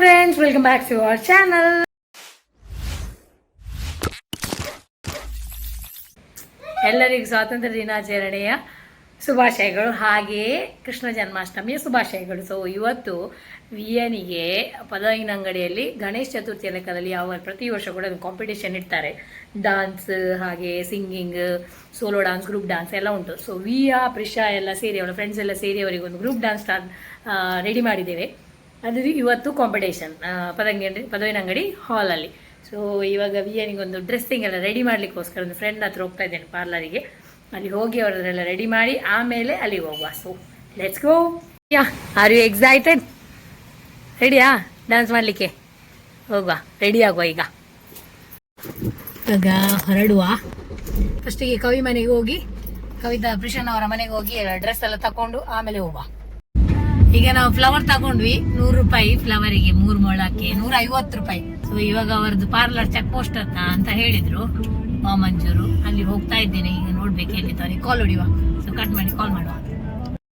Friends welcome back to our channel ಎಲ್ಲರಿಗೂ ಸ್ವಾತಂತ್ರ್ಯ ದಿನಾಚರಣೆಯ ಶುಭಾಶಯಗಳು. ಹಾಗೆಯೇ ಕೃಷ್ಣ ಜನ್ಮಾಷ್ಟಮಿಯ ಶುಭಾಶಯಗಳು. ಸೊ ಇವತ್ತು ವಿಯನಿಗೆ ಪದವಿನ ಅಂಗಡಿಯಲ್ಲಿ ಗಣೇಶ ಚತುರ್ಥಿಯ ಲೆಕ್ಕದಲ್ಲಿ ಯಾವ ಪ್ರತಿ ವರ್ಷ ಕೂಡ ಒಂದು ಕಾಂಪಿಟೇಷನ್ ಇಡ್ತಾರೆ. ಡಾನ್ಸ್ ಹಾಗೆ singing solo dance group dance ಎಲ್ಲ ಉಂಟು. ಸೊ ವಿಯಾ, ಪ್ರಿಷಾ ಎಲ್ಲ ಸೇರಿ, ಅವಳ ಫ್ರೆಂಡ್ಸ್ ಎಲ್ಲ ಸೇರಿ ಅವರಿಗೆ ಒಂದು ಗ್ರೂಪ್ ಡಾನ್ಸ್ ರೆಡಿ ಮಾಡಿದ್ದೇವೆ. ಅದು ಇವತ್ತು ಕಾಂಪಿಟೇಷನ್ ಪದಂಗಿ ಪದವಿನ ಅಂಗಡಿ ಹಾಲಲ್ಲಿ ಸೊ ಇವಾಗ ವಿಯನಿಗೆ ಒಂದು ಡ್ರೆಸ್ಸಿಂಗ್ ಎಲ್ಲ ರೆಡಿ ಮಾಡಲಿಕ್ಕೋಸ್ಕರ ಒಂದು ಫ್ರೆಂಡ್ ಹತ್ರ ಹೋಗ್ತಾ ಇದ್ದೇನೆ ಪಾರ್ಲರಿಗೆ ಅಲ್ಲಿ ಹೋಗಿ ಅವರದ್ರೆಲ್ಲ ರೆಡಿ ಮಾಡಿ ಆಮೇಲೆ ಅಲ್ಲಿಗೆ ಹೋಗುವ. So let's go yeah are you excited ರೆಡಿಯಾ dance ಮಾಡಲಿಕ್ಕೆ? ಹೋಗುವ. ರೆಡಿ ಆಗುವ ಈಗ. ಇವಾಗ ಹೊರಡುವ. ಫಸ್ಟಿಗೆ ಕವಿ ಮನೆಗೆ ಹೋಗಿ, ಕವಿತಾ ಕೃಷ್ಣನ್ ಅವರ ಮನೆಗೆ ಹೋಗಿ ಡ್ರೆಸ್ ಎಲ್ಲ ತಕೊಂಡು ಆಮೇಲೆ ಹೋಗುವ. ಈಗ ನಾವು ಫ್ಲವರ್ ತಗೊಂಡ್ವಿ, ನೂರು ರೂಪಾಯಿ ಫ್ಲವರಿಗೆ ಮೂರ್ ಮೊಳಕ್ಕೆ ನೂರ ಐವತ್ತು ರೂಪಾಯಿ. ಸೊ ಇವಾಗ ಅವರದ್ದು ಪಾರ್ಲರ್ ಚೆಕ್ ಪೋಸ್ಟ್ ಅಂತ ಹೇಳಿದ್ರು ಮಂಜೂರು. ಅಲ್ಲಿ ಹೋಗ್ತಾ ಇದ್ದೇನೆ, ಈಗ ನೋಡ್ಬೇಕು ಎಲ್ಲಿ ಅವನಿಗೆ ಕಾಲ್ ಹೊಡಿವ ಸೊ ಕಟ್ ಮಾಡಿ ಕಾಲ್ ಮಾಡುವ.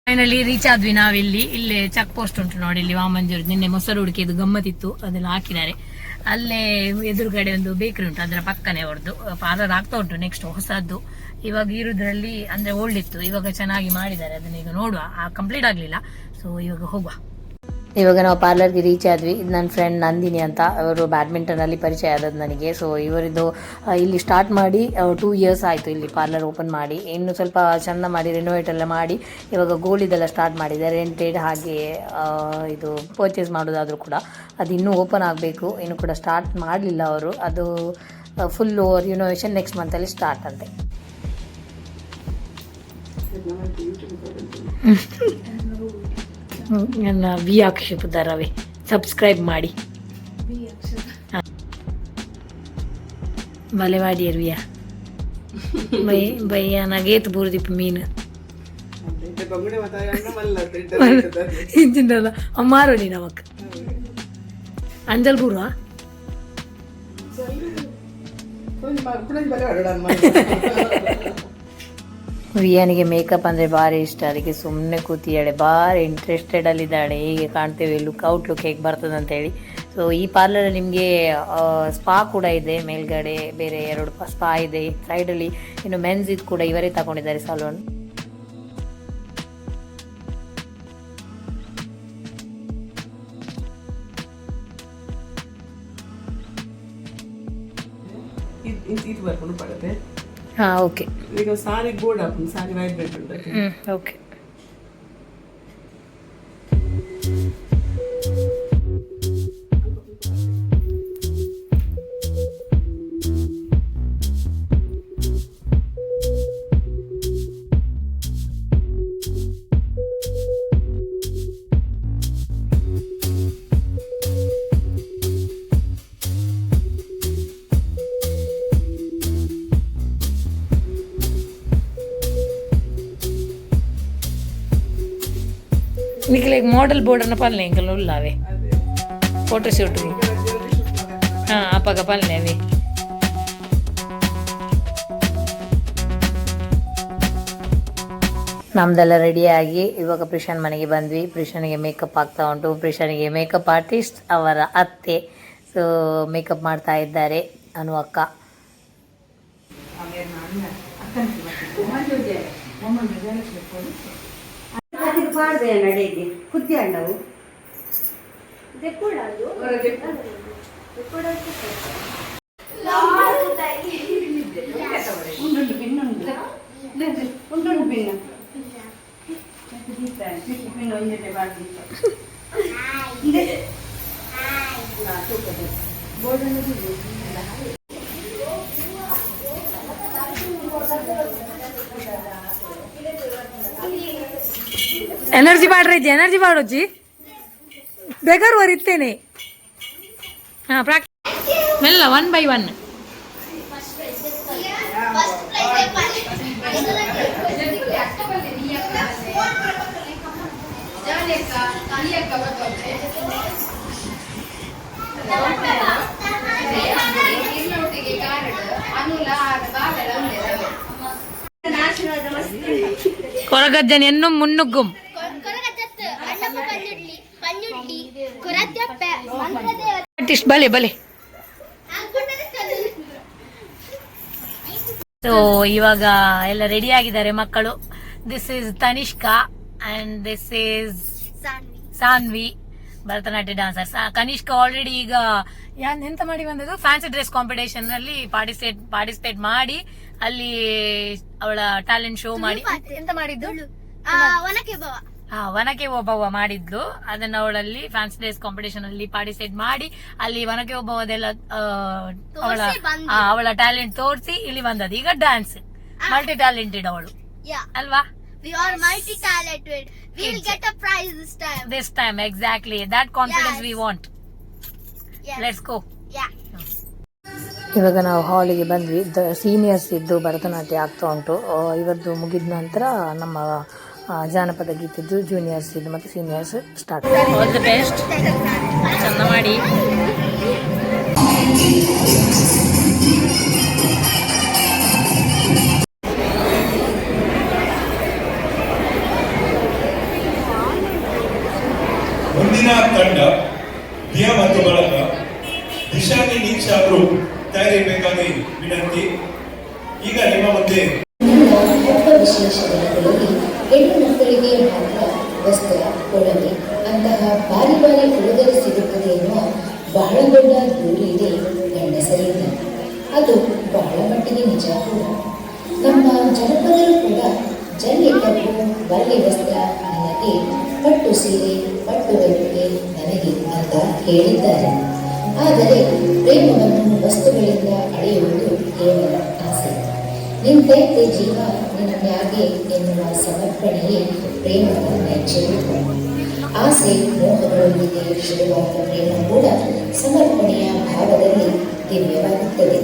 ಫೈನಲಿ ರೀಚ್ ಆದ್ವಿ ನಾವಿಲ್ಲಿ. ಇಲ್ಲೇ ಚೆಕ್ ಪೋಸ್ಟ್ ಉಂಟು ನೋಡಿ, ಇಲ್ಲಿ ವಾಮಂಜೂರು ನಿನ್ನೆ ಮೊಸರು ಹುಡುಕಿದ್ದು ಗಮ್ಮತ್ತಿತ್ತು. ಅದೆಲ್ಲ ಹಾಕಿದ್ದಾರೆ. ಅಲ್ಲೇ ಎದುರುಗಡೆ ಒಂದು ಬೇಕರಿ ಉಂಟು, ಅದರ ಪಕ್ಕನೆ ಅವ್ರದ್ದು ಪಾರ್ಲರ್ ಆಗ್ತಾ ಉಂಟು ನೆಕ್ಸ್ಟ್ ಹೊಸದ್ದು. ಇವಾಗ ಇರುದ್ರಲ್ಲಿ ಅಂದ್ರೆ ಓಲ್ಡ್ ಇತ್ತು ಇವಾಗ ಚೆನ್ನಾಗಿ ಮಾಡಿದ್ದಾರೆ, ಅದನ್ನ ಈಗ ನೋಡುವ. ಕಂಪ್ಲೀಟ್ ಆಗ್ಲಿಲ್ಲ. ಸೊ ಇವಾಗ ಹೋಗುವ. ಇವಾಗ ನಾವು ಪಾರ್ಲರ್ಗೆ ರೀಚ್ ಆದ್ವಿ. ಇದು ನನ್ನ ಫ್ರೆಂಡ್ ನಂದಿನಿ ಅಂತ. ಅವರು ಬ್ಯಾಡ್ಮಿಂಟನ್ ಅಲ್ಲಿ ಪರಿಚಯ ಆದದ್ದು ನನಗೆ. ಸೊ ಇವರಿದು ಇಲ್ಲಿ ಸ್ಟಾರ್ಟ್ ಮಾಡಿ ಟೂ ಇಯರ್ಸ್ ಆಯಿತು ಇಲ್ಲಿ ಪಾರ್ಲರ್ ಓಪನ್ ಮಾಡಿ. ಇನ್ನು ಸ್ವಲ್ಪ ಚಂದ ಮಾಡಿ ರಿನೋವೇಟ್ ಎಲ್ಲ ಮಾಡಿ ಇವಾಗ ಗೋಲ್ಡಿದೆಲ್ಲ ಸ್ಟಾರ್ಟ್ ಮಾಡಿದೆ ರೆಂಟೆಡ್ ಹಾಗೆ ಇದು ಪರ್ಚೇಸ್ ಮಾಡೋದಾದರೂ ಕೂಡ ಅದು ಇನ್ನೂ ಓಪನ್ ಆಗಬೇಕು. ಇನ್ನು ಕೂಡ ಸ್ಟಾರ್ಟ್ ಮಾಡಲಿಲ್ಲ ಅವರು. ಅದು ಫುಲ್ ಓವರ್ ರಿನೋವೇಷನ್ ನೆಕ್ಸ್ಟ್ ಮಂತಲ್ಲಿ ಸ್ಟಾರ್ಟ್ ಅಂತೆ. ನನ್ನ ವಿ ಅಕ್ಷಿಪದ ರವಿ. ಸಬ್ಸ್ಕ್ರೈಬ್ ಮಾಡಿ. ಬಲೆ ಭಲೆ ಮಾಡಿ ಅರ್ವಿಯ ಬೈ ಬೈ ನಗೇತ್ ಬೂರ್ದಿಪ್ಪ ಮೀನು. ಇಂಚಿಂದಲ್ಲ ಅಮ್ಮಾರೋ ನೀ ನಮಕ್ ಅಂಜಲ್ ಬೂರ್ವಾ? ವಿಯಾನಿಗೆ ಮೇಕಪ್ ಅಂದರೆ ಭಾರಿ ಇಷ್ಟ. ಅದಕ್ಕೆ ಸುಮ್ಮನೆ ಕೂತಿದ್ದಾಳೆ ಭಾರಿ ಇಂಟ್ರೆಸ್ಟೆಡ್ ಅಲ್ಲಿದ್ದಾಳೆ. ಹೇಗೆ ಕಾಣ್ತೇವೆ ಲುಕ್ ಔಟ್ ಲುಕ್ ಹೇಗೆ ಬರ್ತದೆ ಅಂತ ಹೇಳಿ. ಸೊ ಈ ಪಾರ್ಲರ್ ನಿಮಗೆ ಸ್ಪಾ ಕೂಡ ಇದೆ. ಮೇಲ್ಗಡೆ ಬೇರೆ ಎರಡು ಸ್ಪಾ ಇದೆ. ಸೈಡಲ್ಲಿ ಇನ್ನು ಮೆನ್ಸ್ ಇದು ಕೂಡ ಇವರೇ ತಗೊಂಡಿದ್ದಾರೆ ಸಲೂನ್ ಇದು ಬರ್ಕೊಂಡು ಪಡತೆ ಹಾಂ ಓಕೆ ಈಗ ಸಾರಿ ಬೋರ್ಡ್ ಹಾಕೊಂಡು ಸಾರಿ ವೈಬ್ರೇಟ್ ನಿಖಿಲಿಗೆ ಮಾಡಲ್ ಬೋರ್ಡನ್ನು ಪಾಲನೆ ಎಂಕಲ್ ಉಳ್ಳಾವೆ ಶೂಟ್ ಹಾಂ ಅಪ್ಪಗ ಪಾಲನೆ ಅವೇ. ನಮ್ದೆಲ್ಲ ರೆಡಿಯಾಗಿ ಇವಾಗ ಪ್ರಿಶಾನ್ ಮನೆಗೆ ಬಂದ್ವಿ. ಪ್ರಿಶಾನಿಗೆ ಮೇಕಪ್ ಆಗ್ತಾ ಉಂಟು. ಪ್ರಿಶಾನಿಗೆ ಮೇಕಪ್ ಆರ್ಟಿಸ್ಟ್ ಅವರ ಅತ್ತೆ. ಸೊ ಮೇಕಪ್ ಮಾಡ್ತಾ ಇದ್ದಾರೆ ಅನು ಅಕ್ಕ. ಮಾಡಿದೆ ನಡೆಗೆ ಕುದ್ದಿ ಹಣ್ಣವು ಉಂಡು ಪಿನ್ನ ಪಿನ್ನ ಒಂದಿದೆ ಬಾಗಿ ಇದೆ ಬೋರ್ಡನ್ನು ಎನರ್ಜಿ ಬಾಡ್ರ ಇದ್ದೆ ಎನರ್ಜಿ ಬಾಡೋಜ್ಜಿ ಬೇಕಾದ್ರೆ ಹೊರಿತ್ತೇನೆ ಹಾಂ ಪ್ರಾಕ್ ಮೆಲ್ಲ ಒನ್ ಬೈ ಒನ್ కొరగజ్జని ఎన్నో మున్నుగ్గుం ಆರ್ಟಿಸ್ಟ್ ಬಲೆ ಬಲೆ ಸೊ ಇವಾಗ ಎಲ್ಲ ರೆಡಿ ಆಗಿದ್ದಾರೆ ಮಕ್ಕಳು. This is Tanishka and this is Saanvi Bharatanatyam dancer Kanishka already ಈಗ ಯಾನ್ ಎಂತ ಮಾಡಿ ಬಂದದ್ದು? ಫ್ಯಾನ್ಸಿ ಡ್ರೆಸ್ ಕಾಂಪಿಟೇಷನ್ ಅಲ್ಲಿ ಪಾರ್ಟಿಸಿಪೇಟ್ ಪಾರ್ಟಿಸಿಪೇಟ್ ಮಾಡಿ ಅಲ್ಲಿ ಅವಳ ಟ್ಯಾಲೆಂಟ್ ಶೋ ಮಾಡಿ. ಎಂತ ಮಾಡಿದ್ದು? ಹಾ ವನಕೆ ಓಬವ್ವ ಮಾಡಿದ್ಲು. ಅದನ್ನ ಅವಳಲ್ಲಿ ಫ್ಯಾನ್ಸಿ ಡೇಸ್ ಕಾಂಪಿಟೇಷನ್ ಅಲ್ಲಿ ಪಾರ್ಟಿಸಿಪೇಟ್ ಮಾಡಿ ಅಲ್ಲಿ ವನಕೆ ಓಬವ್ವದೆಲ್ಲ ಆ, ಅವಳ ಅವಳ ಟ್ಯಾಲೆಂಟ್ ತೋರಿಸಿ ಇಲ್ಲಿ ಬಂದದ್ದು. ಈಗ ಡ್ಯಾನ್ಸ್ ಮಲ್ಟಿ ಟ್ಯಾಲೆಂಟೆಡ್ ಅವಳು. ಅಲ್ವಾ? We are multi-talented. We will It's- get a prize this time. This time exactly that confidence we want Yes. Let's go Yeah. ಇವಾಗ ನಾವು ಹಾಲಿಗೆ ಬಂದ್ವಿ. ದ ಸೀನಿಯರ್ಸ್ ಇದ್ದು ಭರತನಾಟ್ಯ ಆಗ್ತಾ ಉಂಟು. ಇವತ್ತು ಮುಗಿದ ನಂತರ ನಮ್ಮ ಜಾನಪದ ಗೀತೆದ್ದು ಜೂನಿಯರ್ಸ್ ಇದು ಮತ್ತು seniors start all the best ಚಂದ ಮಾಡಿ. ಬಹಳ ದೊಡ್ಡ ದೂರು ಇದೆ ಗಂಡಸರಿಂದ. ಅದು ಬಹಳ ಮಟ್ಟಿಗೆ ನಿಜ ಕೂಡ. ನಮ್ಮ ಜನಪದರು ಕೂಡ ಜಲ್ಲಿ ಕಬ್ಬು ಬಲ್ಲೆ ವಸ್ತ್ರ ನನಗೆ ಪಟ್ಟು ಸೀರೆ, ಪಟ್ಟು ಬಟ್ಟೆ ನನಗೆ ಅಂತ ಹೇಳಿದ್ದಾರೆ. ಆದರೆ ಪ್ರೇಮವನ್ನು ವಸ್ತುಗಳಿಂದ ಅಳೆಯುವುದು ಕೇವಲ ಆಸೆ. ನಿಂತೈತೆ ಜೀವ ನಿನ್ನ ಮ್ಯಾಗೆ ಎನ್ನುವ ಸಮರ್ಪಣೆಯೇ ಪ್ರೇಮದ ನೈಜರಿಕ ಆಸೆ ಮೋಹಗಳೊಂದಿಗೆ ಶುರುವಾದ ಪ್ರೇಮ ಕೂಡ ಸಮರ್ಪಣೆಯ ಭಾವದಲ್ಲಿ ದಿವ್ಯವಾಗುತ್ತದೆ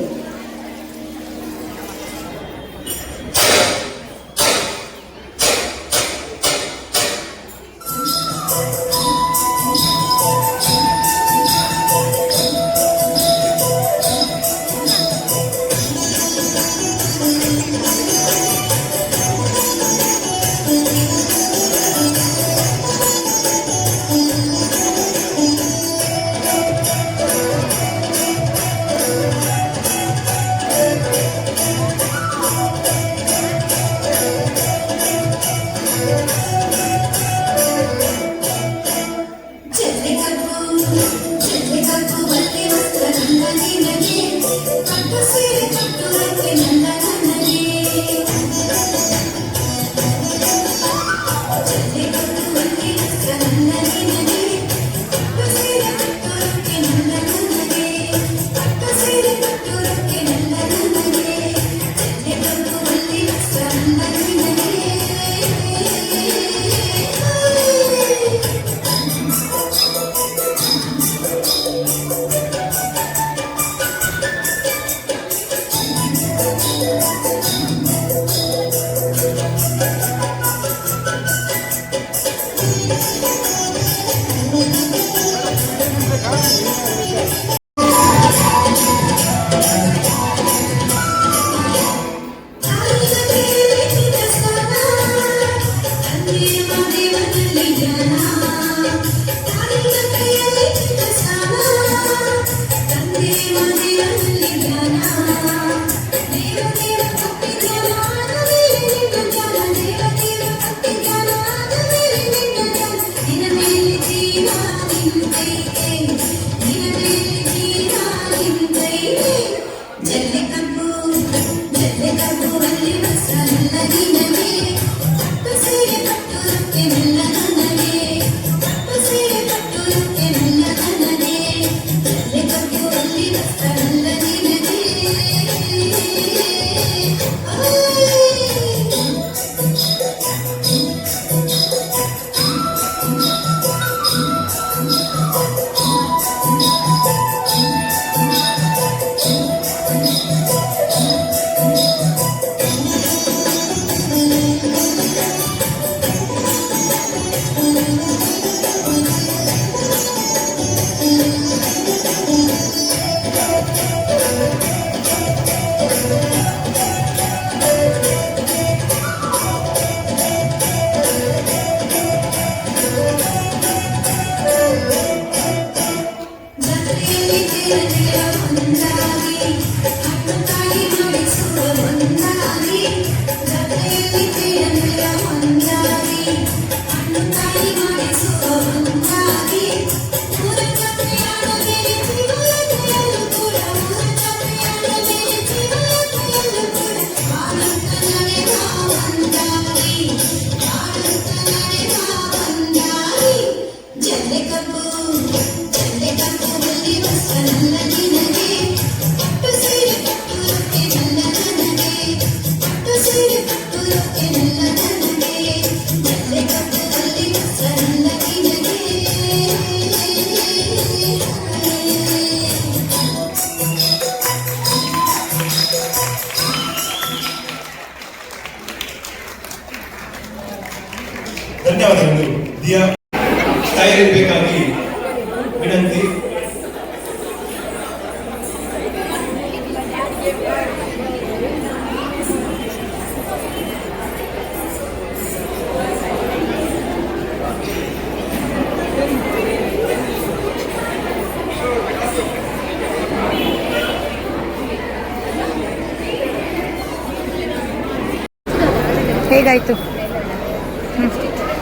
ಹೇಗಾಯ್ತು?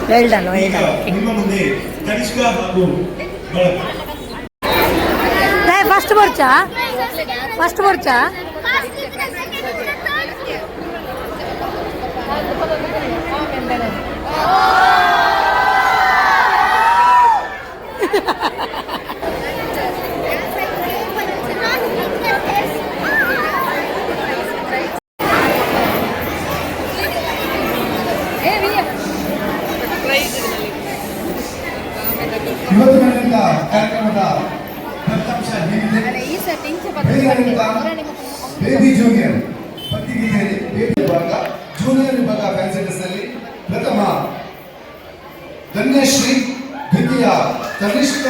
ವೆಲ್ ಡನ್ ವೆಲ್ ಈಗ ಡನ್ ನಿಮ್ಮ ಮುಂದೆ ಕನಿಷ್ಕ ಹಾಗೂ ಬಳಕ ಫಸ್ಟ್ ಬರ್ಚಾ? ಫಸ್ಟ್ ಬರ್ಚಾ? ತನಿಷ್ಕ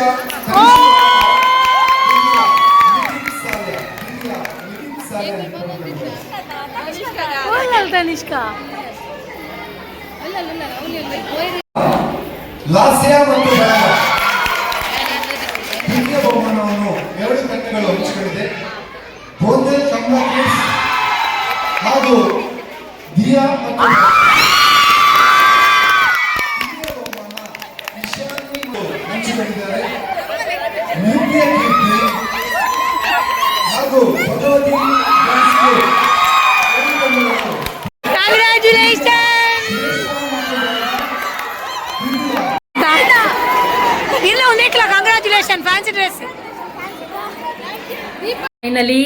ತನಿಷ್ಕಾ ಲಾಸ್ಯ ಮತ್ತು ದ್ವಿತೀಯ ಬಹುಮಾನವನ್ನು ಎರಡು ತಂಡಗಳು ಹಂಚಿಕೊಂಡಿದೆ ಬೋಂದೆಲ್ ಕಮಲಾ ಹಾಗೂ ದಿಯಾ ಮತ್ತು ತೃತೀಯ ಬಹುಮಾನ ಇಶಾನಿ ಹಂಚಿಕೊಂಡಿದ್ದಾರೆ ನೃತ್ಯ ಕೀರ್ತಿ ಹಾಗೂ ಭಗವತಿ ಡ್ಯಾನ್ಸ್ಗೆ ಎರಡು ತಂಡಗಳು ಕಂಗ್ರ್ಯಾಚುಲೇಷನ್ ಇಲ್ಲ ಒಂದೇಕ್ಲ ಕಂಗ್ರ್ಯಾಚುಲೇಷನ್ ಫ್ಯಾನ್ಸಿ ಡ್ರೆಸ್ ಫೈನಲಿ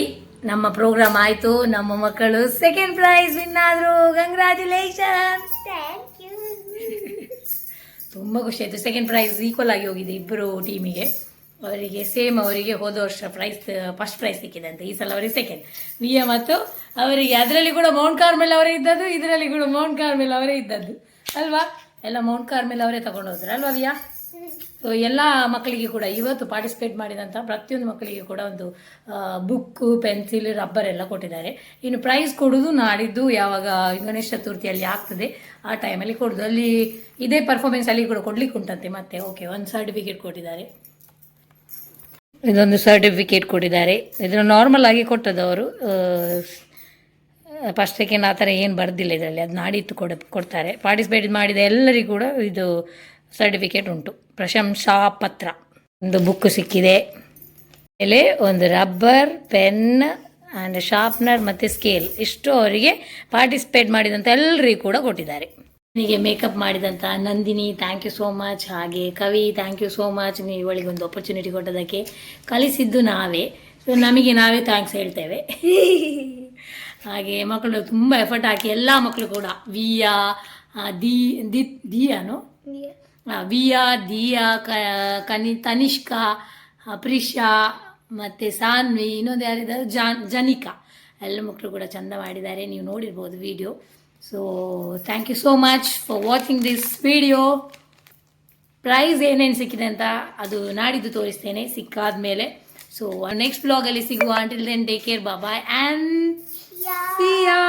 ನಮ್ಮ ಪ್ರೋಗ್ರಾಮ್ ಆಯ್ತು. ನಮ್ಮ ಮಕ್ಕಳು ಸೆಕೆಂಡ್ ಪ್ರೈಸ್ ವಿನ್ ಆದ್ರು. ಕಂಗ್ರ್ಯಾಚುಲೇಷನ್ ತುಂಬ ಖುಷಿ ಆಯ್ತು. ಸೆಕೆಂಡ್ ಪ್ರೈಸ್ ಈಕ್ವಲ್ ಆಗಿ ಹೋಗಿದೆ ಇಬ್ಬರು ಟೀಮಿಗೆ ಅವರಿಗೆ ಸೇಮ್ ಅವರಿಗೆ ಹೋದ ವರ್ಷ ಪ್ರೈಸ್ ಫಸ್ಟ್ ಪ್ರೈಸ್ ಸಿಕ್ಕಿದೆ ಅಂತ ಈ ಸಲ ಅವರಿಗೆ ಸೆಕೆಂಡ್ ವಿಯ ಮತ್ತು ಅವರಿಗೆ ಅದರಲ್ಲಿ ಕೂಡ ಮೌಂಟ್ ಕಾರ್ಮೆಲ್ ಅವರೇ ಇದ್ದದ್ದು ಇದರಲ್ಲಿ ಕೂಡ ಮೌಂಟ್ ಕಾರ್ಮೆಲ್ ಅವರೇ ಇದ್ದದ್ದು. ಅಲ್ವಾ? ಎಲ್ಲ ಮೌಂಟ್ ಕಾರ್ಮೆಲ್ ಅವರೇ ತಗೊಂಡು ಹೋದ್ರು. ಅಲ್ವಾ ವಿಯಾ ಸೊ ಎಲ್ಲ ಮಕ್ಕಳಿಗೆ ಕೂಡ ಇವತ್ತು ಪಾರ್ಟಿಸಿಪೇಟ್ ಮಾಡಿದಂಥ ಪ್ರತಿಯೊಂದು ಮಕ್ಕಳಿಗೆ ಕೂಡ ಒಂದು ಬುಕ್ಕು ಪೆನ್ಸಿಲ್ ರಬ್ಬರ್ ಎಲ್ಲ ಕೊಟ್ಟಿದ್ದಾರೆ. ಇನ್ನು ಪ್ರೈಸ್ ಕೊಡೋದು ನಾಡಿದ್ದು ಯಾವಾಗ ಗಣೇಶ ಚತುರ್ಥಿಯಲ್ಲಿ ಆಗ್ತದೆ, ಆ ಟೈಮಲ್ಲಿ ಕೊಡೋದು. ಅಲ್ಲಿ ಇದೇ ಪರ್ಫಾರ್ಮೆನ್ಸ್ ಅಲ್ಲಿ ಕೂಡ ಕೊಡ್ಲಿಕ್ಕೆ ಉಂಟಂತೆ ಮತ್ತೆ. ಓಕೆ ಒಂದು ಸರ್ಟಿಫಿಕೇಟ್ ಕೊಟ್ಟಿದ್ದಾರೆ. ಇದೊಂದು ಸರ್ಟಿಫಿಕೇಟ್ ಕೊಟ್ಟಿದ್ದಾರೆ. ಇದನ್ನು ನಾರ್ಮಲ್ ಆಗಿ ಕೊಟ್ಟದ್ದು ಅವರು ಫಸ್ಟ್ ಸೆಕೆಂಡ್ ಆ ಥರ ಏನು ಬರ್ದಿಲ್ಲ ಇದರಲ್ಲಿ. ಅದು ನಾಡಿದ್ದು ಕೊಡ, ಕೊಡ್ತಾರೆ. ಪಾರ್ಟಿಸಿಪೇಟ್ ಮಾಡಿದ ಎಲ್ಲರಿಗೂ ಕೂಡ ಇದು ಸರ್ಟಿಫಿಕೇಟ್ ಉಂಟು. ಪ್ರಶಂಸಾ ಪತ್ರ. ಒಂದು ಬುಕ್ ಸಿಕ್ಕಿದೆ. ಎಲೆ ಒಂದು ರಬ್ಬರ್ ಪೆನ್ ಆ್ಯಂಡ್ ಶಾರ್ಪ್ನರ್ ಮತ್ತು ಸ್ಕೇಲ್ ಇಷ್ಟು ಅವರಿಗೆ ಪಾರ್ಟಿಸಿಪೇಟ್ ಮಾಡಿದಂಥ ಎಲ್ಲರಿಗೂ ಕೂಡ ಕೊಟ್ಟಿದ್ದಾರೆ. ನನಗೆ ಮೇಕಪ್ ಮಾಡಿದಂಥ Nandini thank you so much ಹಾಗೆ Kavi thank you so much ನೀವು ಇವಳಿಗೆ ಒಂದು ಆಪರ್ಚುನಿಟಿ ಕೊಟ್ಟದಕ್ಕೆ ಕಲಿಸಿದ್ದು ನಾವೇ. ಸೊ ನಮಗೆ ನಾವೇ ಥ್ಯಾಂಕ್ಸ್ ಹೇಳ್ತೇವೆ. ಹಾಗೆ ಮಕ್ಕಳು ತುಂಬ ಎಫರ್ಟ್ ಹಾಕಿ ಎಲ್ಲ ಮಕ್ಕಳು ಕೂಡ. ವಿಯಾ ದಿ ದಿ, ದಿಯಾನು? ವಿಯಾ ದಿಯಾ ಕ ಕನಿ ತನಿಷ್ಕಾ ಪ್ರಿಷಾ ಮತ್ತು ಸಾನ್ವಿ ಇನ್ನೊಂದು ಯಾರಿದ್ದಾರೆ? ಜಾನ್ ಜನಿಕಾ. ಎಲ್ಲ ಮಕ್ಕಳು ಕೂಡ ಚಂದ ಮಾಡಿದ್ದಾರೆ. ನೀವು ನೋಡಿರ್ಬೋದು video so thank you so much for watching this video prize ಏನೇನು ಸಿಕ್ಕಿದೆ ಅಂತ ಅದು ನಾಡಿದ್ದು ತೋರಿಸ್ತೇನೆ ಸಿಕ್ಕಾದ ಮೇಲೆ ಸೊ ನೆಕ್ಸ್ಟ್ ಬ್ಲಾಗಲ್ಲಿ ಸಿಗುವ. Until then take care bye and see ya